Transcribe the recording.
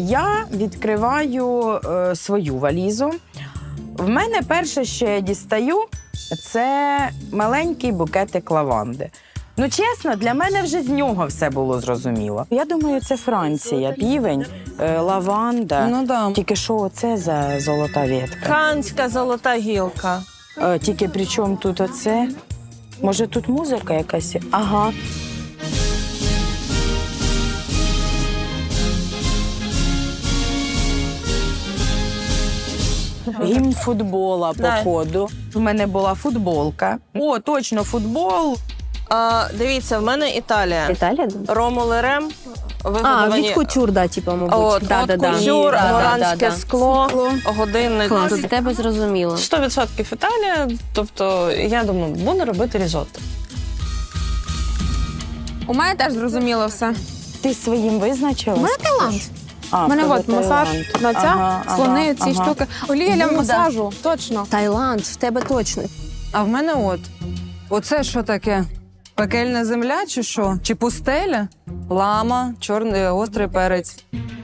Я відкриваю е, свою валізу. В мене перше, що я дістаю, це маленький букетик лаванди. Ну, чесно, для мене вже з нього все було зрозуміло. Я думаю, це Франція, півень, е, лаванда. Ну да. Тільки що це за золота ветка? Канська золота гілка. Е, тільки при чому тут оце? Може, тут музика якась? Ага. Гімн футбола, Да. походу. У мене була футболка. О, точно, футбол. А, дивіться, в мене Італія. Італія? Ромул і Рем. А, від кутюр, да, типу, мабуть. От, да, от да, да. кутюр, Да, да, моранське да, да. скло, годинник. Клас, в тебе зрозуміло. 100% Італія. Тобто, я думаю, буду робити різотто. У мене теж зрозуміло все. Ти своїм визначила? У мене Таїланд. А, У мене от масаж на ця, Ага, ага, слони, ці ага. штуки. Олія для Буда. масажу, точно. Таїланд, в тебе точно. А в мене от. Оце що таке? Пекельна земля чи що? Чи пустеля? Лама, чорний острий перець.